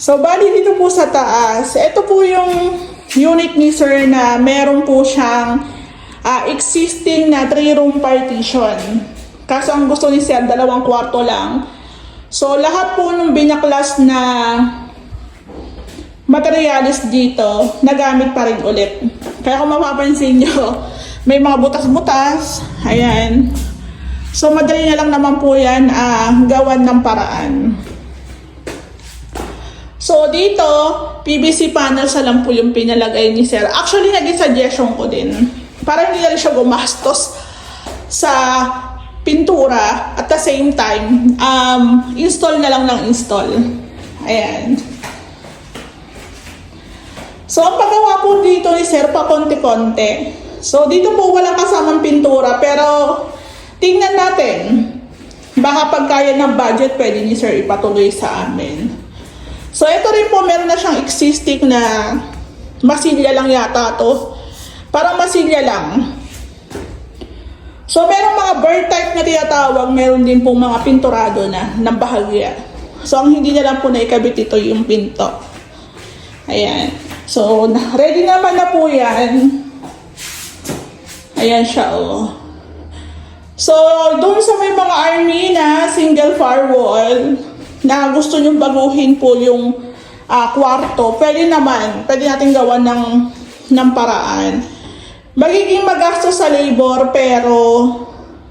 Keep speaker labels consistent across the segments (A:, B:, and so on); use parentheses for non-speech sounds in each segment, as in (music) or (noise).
A: So, bali dito po sa taas, ito po yung unit ni sir na meron po siyang ah, existing na 3-room partition. Kaso ang gusto ni sir, dalawang kwarto lang. So, lahat po nung binaklas na materialis dito, nagamit pa rin ulit. Kaya kung mapapansin nyo, (laughs) may mga butas-butas. Ayan. So, madali na lang naman po yan ah, gawan ng paraan. So, dito, PVC panels na lang po yung pinalagay ni Sir. Actually, naging suggestion ko din. Para hindi na siya gumastos sa pintura at the same time, um, install na lang ng install. Ayan. So, ang paggawa po dito ni Sir, pa konti-konti. So, dito po walang kasamang pintura, pero tingnan natin. Baka pag kaya ng budget, pwede ni Sir ipatuloy sa amin. So, ito rin po, meron na siyang existing na masilya lang yata to. Parang masilya lang. So, merong mga bird type na tinatawag, meron din po mga pinturado na ng bahagya. So, ang hindi na lang po naikabit ito yung pinto. Ayan. So, ready naman na po yan. Ayan siya, oh. So, doon sa may mga army na single firewall, na gusto nyong baguhin po yung ah, kwarto, pwede naman, pwede natin gawa ng, ng paraan. Magiging magastos sa labor, pero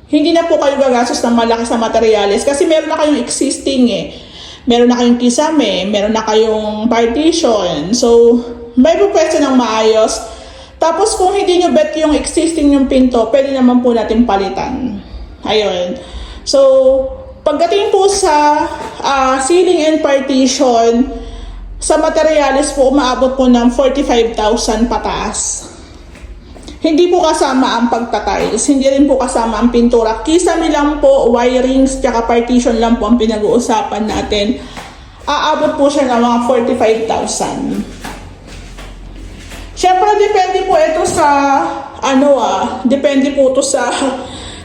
A: hindi na po kayo gagastos ng malaki sa materials kasi meron na kayong existing eh. Meron na kayong kisame, meron na kayong partition. So, may po pwesto ng maayos. Tapos kung hindi nyo bet yung existing yung pinto, pwede naman po natin palitan. Ayun. So, pagdating po sa ah, ceiling and partition, sa materials po, umaabot po ng 45,000 pataas. Hindi po kasama ang pagtatiles, hindi rin po kasama ang pintura. Kisame lang po, wirings, tsaka partition lang po ang pinag-uusapan natin. Aabot po siya ng mga 45,000. Siyempre, depende po ito sa, ano ah, depende po ito sa,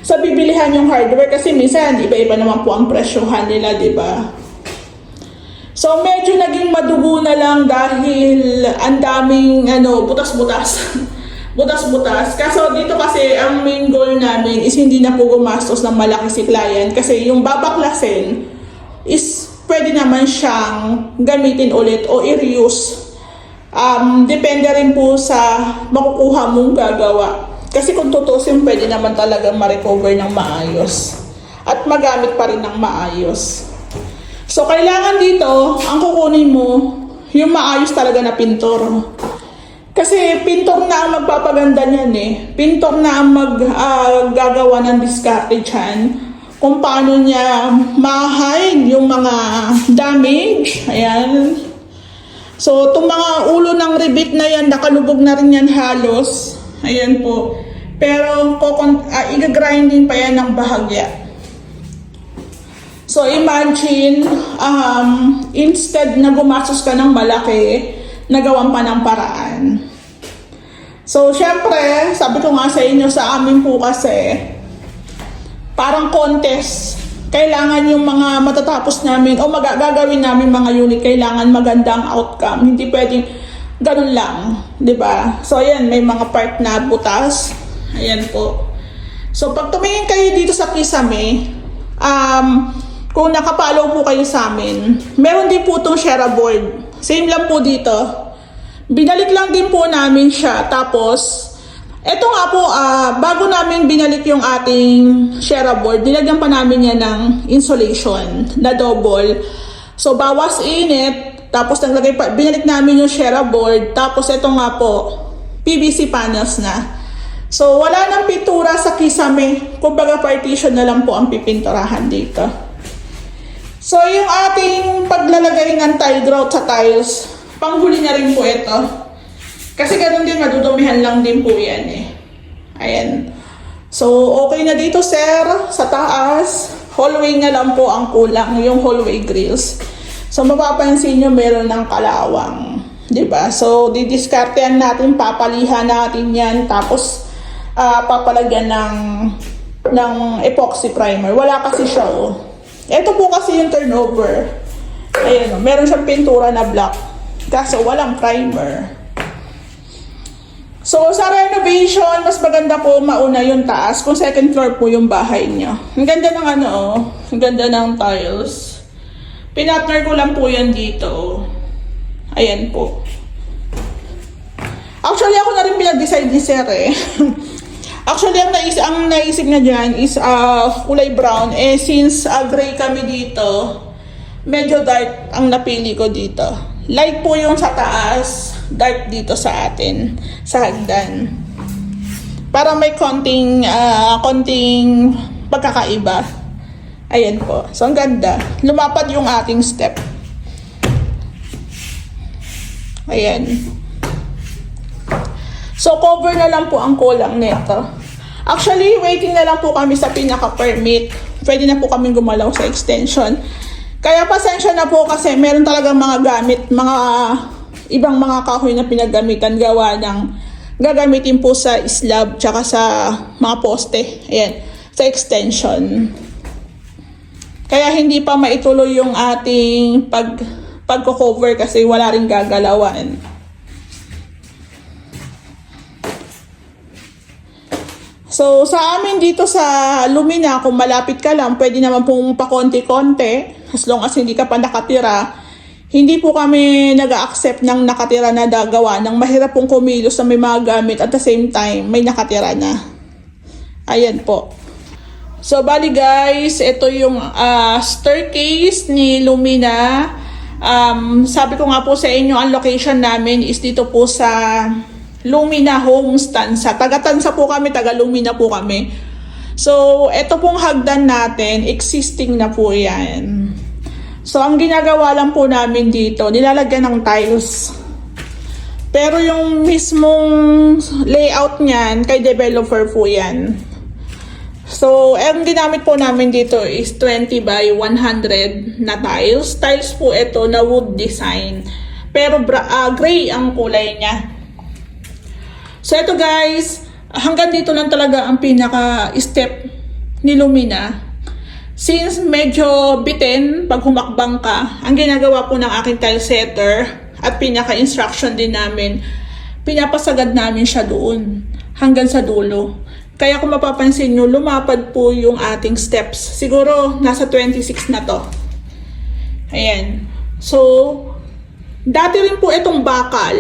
A: sa bibilihan yung hardware kasi minsan iba-iba naman po ang presyohan nila, di ba? So, medyo naging madugo na lang dahil ang daming, ano, butas-butas. (laughs) butas-butas. Kaso dito kasi, ang main goal namin is hindi na po gumastos ng malaki si client kasi yung babaklasin is pwede naman siyang gamitin ulit o i-reuse um, depende rin po sa makukuha mong gagawa. Kasi kung tutusin, pwede naman talaga ma-recover ng maayos. At magamit pa rin ng maayos. So, kailangan dito, ang kukunin mo, yung maayos talaga na pintor. Kasi pintor na ang magpapaganda niyan eh. Pintor na ang mag, ah, gagawa ng diskarte dyan. Kung paano niya ma-hide yung mga damage. Ayan. So, itong mga ulo ng ribbit na yan, nakalubog na rin yan halos. Ayan po. Pero, uh, igagrinding pa yan ng bahagya. So, imagine, um, instead na gumastos ka ng malaki, nagawan pa ng paraan. So, syempre, sabi ko nga sa inyo, sa amin po kasi, parang contest. Kailangan yung mga matatapos namin o mag- gagawin namin mga unit, kailangan magandang outcome. Hindi pwedeng ganun lang, 'di ba? So ayan, may mga part na butas. Ayan po. So pag tumingin kayo dito sa Kisame, um, kung nakapalaw po kayo sa amin, meron din po itong share board. Same lang po dito. Binalik lang din po namin siya. Tapos, eto nga po, ah, bago namin binalik yung ating share board, nilagyan pa namin yan ng insulation na double. So, bawas init, tapos naglagay pa, binalik namin yung share board, tapos eto nga po, PVC panels na. So, wala nang pintura sa kisame. Kumbaga, partition na lang po ang pipinturahan dito. So, yung ating paglalagay ng tile grout sa tiles, panghuli na rin po ito. Kasi ganun din, madudumihan lang din po yan eh. Ayan. So, okay na dito, sir. Sa taas, hallway na lang po ang kulang, yung hallway grills. So, mapapansin nyo, meron ng kalawang. ba So, didiskartehan natin, papalihan natin yan, tapos ah, papalagyan ng, ng epoxy primer. Wala kasi siya, oh. Ito po kasi yung turnover. Ayan o, meron siyang pintura na black. Kaso walang primer. So, sa renovation, mas maganda po mauna yung taas kung second floor po yung bahay niyo. Ang ganda ng ano, oh. Ang ganda ng tiles. Pinatner ko lang po yan dito. oh. Ayan po. Actually, ako na rin pinag-decide ni Sir eh. (laughs) Actually, ang naisip, ang naisip niya dyan is uh, kulay brown. Eh, since uh, gray kami dito, medyo dark ang napili ko dito. Light po yung sa taas, dark dito sa atin, sa hagdan. Para may konting, ah, konting pagkakaiba. Ayan po. So, ang ganda. Lumapad yung ating step. Ayan. So, cover na lang po ang kulang nito. Actually, waiting na lang po kami sa pinaka-permit. Pwede na po kami gumalaw sa extension. Kaya pasensya na po kasi meron talagang mga gamit, mga ibang mga kahoy na pinagamitan gawa ng gagamitin po sa slab tsaka sa mga poste. Ayan, sa extension. Kaya hindi pa maituloy yung ating pag pagko-cover kasi wala ring gagalawan. So, sa amin dito sa Lumina, kung malapit ka lang, pwede naman pong pakonti-konti. As long as hindi ka pa nakatira. Hindi po kami nag accept ng nakatira na dagawa. Nang mahirap pong kumilos na may mga gamit at the same time, may nakatira na. Ayan po. So, bali guys, ito yung ah, staircase ni Lumina. Um, sabi ko nga po sa inyo, ang location namin is dito po sa Lumina Homes Tansa. Taga Tansa po kami, taga Lumina po kami. So, ito pong hagdan natin, existing na po yan. So, ang ginagawa lang po namin dito, nilalagyan ng tiles. Pero yung mismong layout niyan, kay developer po yan. So, ang ginamit po namin dito is 20 by 100 na tiles. Tiles po ito na wood design. Pero ah, gray ang kulay niya. So, ito guys, hanggang dito lang talaga ang pinaka-step ni Lumina. Since medyo bitin pag humakbang ka, ang ginagawa po ng aking tile setter at pinaka-instruction din namin, pinapasagad namin siya doon hanggang sa dulo. Kaya kung mapapansin nyo, lumapad po yung ating steps. Siguro nasa 26 na to. Ayan. So, dati rin po itong bakal,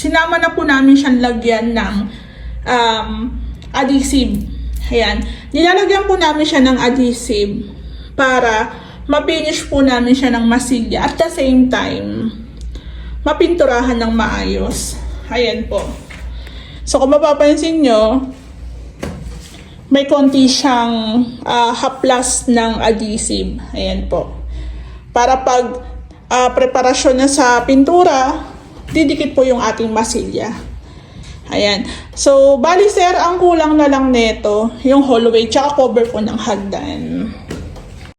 A: sinama na po namin siyang lagyan ng um, adhesive. Ayan. Nilalagyan po namin siya ng adhesive para mapinish po namin siya ng masilya at the same time mapinturahan ng maayos. Ayan po. So kung mapapansin nyo, may konti siyang ah, haplas ng adhesive. Ayan po. Para pag ah, preparasyon na sa pintura, didikit po yung ating masilya. Ayan. So, bali sir, ang kulang na lang nito, yung hallway, tsaka cover po ng hagdan.